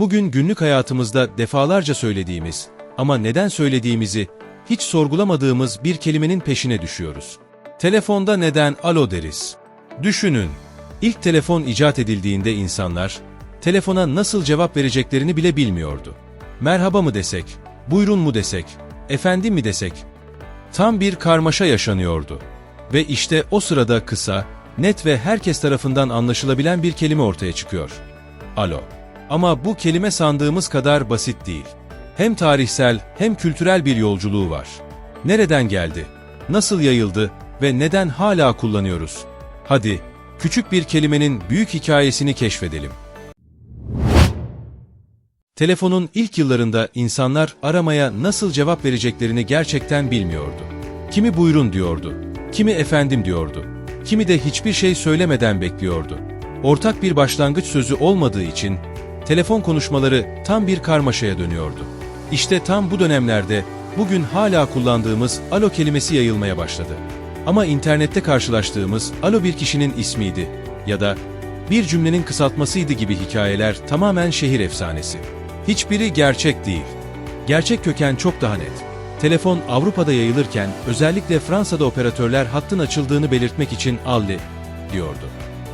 Bugün günlük hayatımızda defalarca söylediğimiz ama neden söylediğimizi hiç sorgulamadığımız bir kelimenin peşine düşüyoruz. Telefonda neden alo deriz? Düşünün. İlk telefon icat edildiğinde insanlar telefona nasıl cevap vereceklerini bile bilmiyordu. Merhaba mı desek, buyurun mu desek, efendim mi desek? Tam bir karmaşa yaşanıyordu. Ve işte o sırada kısa, net ve herkes tarafından anlaşılabilen bir kelime ortaya çıkıyor. Alo. Ama bu kelime sandığımız kadar basit değil. Hem tarihsel hem kültürel bir yolculuğu var. Nereden geldi? Nasıl yayıldı ve neden hala kullanıyoruz? Hadi küçük bir kelimenin büyük hikayesini keşfedelim. Telefonun ilk yıllarında insanlar aramaya nasıl cevap vereceklerini gerçekten bilmiyordu. Kimi buyurun diyordu, kimi efendim diyordu, kimi de hiçbir şey söylemeden bekliyordu. Ortak bir başlangıç sözü olmadığı için telefon konuşmaları tam bir karmaşaya dönüyordu. İşte tam bu dönemlerde bugün hala kullandığımız alo kelimesi yayılmaya başladı. Ama internette karşılaştığımız alo bir kişinin ismiydi ya da bir cümlenin kısaltmasıydı gibi hikayeler tamamen şehir efsanesi. Hiçbiri gerçek değil. Gerçek köken çok daha net. Telefon Avrupa'da yayılırken özellikle Fransa'da operatörler hattın açıldığını belirtmek için alli diyordu.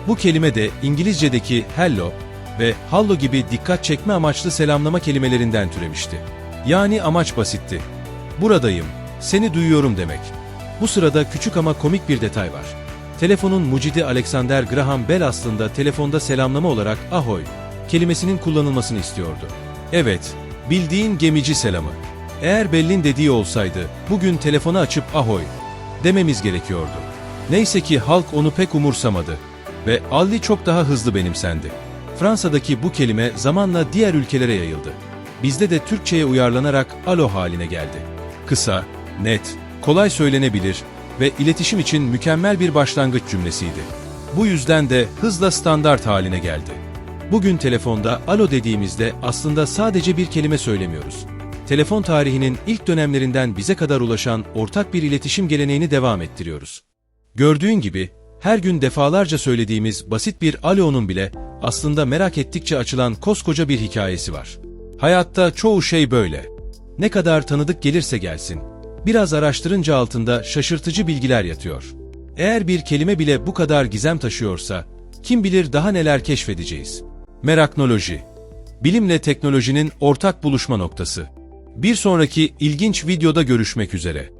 Bu kelime de İngilizce'deki hello ve hallo gibi dikkat çekme amaçlı selamlama kelimelerinden türemişti. Yani amaç basitti. Buradayım, seni duyuyorum demek. Bu sırada küçük ama komik bir detay var. Telefonun mucidi Alexander Graham Bell aslında telefonda selamlama olarak ahoy kelimesinin kullanılmasını istiyordu. Evet, bildiğin gemici selamı. Eğer Bell'in dediği olsaydı, bugün telefonu açıp ahoy dememiz gerekiyordu. Neyse ki halk onu pek umursamadı ve Alli çok daha hızlı benimsendi. Fransa'daki bu kelime zamanla diğer ülkelere yayıldı. Bizde de Türkçe'ye uyarlanarak alo haline geldi. Kısa, net, kolay söylenebilir ve iletişim için mükemmel bir başlangıç cümlesiydi. Bu yüzden de hızla standart haline geldi. Bugün telefonda alo dediğimizde aslında sadece bir kelime söylemiyoruz. Telefon tarihinin ilk dönemlerinden bize kadar ulaşan ortak bir iletişim geleneğini devam ettiriyoruz. Gördüğün gibi her gün defalarca söylediğimiz basit bir alo'nun bile aslında merak ettikçe açılan koskoca bir hikayesi var. Hayatta çoğu şey böyle. Ne kadar tanıdık gelirse gelsin, biraz araştırınca altında şaşırtıcı bilgiler yatıyor. Eğer bir kelime bile bu kadar gizem taşıyorsa, kim bilir daha neler keşfedeceğiz. Meraknoloji Bilimle teknolojinin ortak buluşma noktası. Bir sonraki ilginç videoda görüşmek üzere.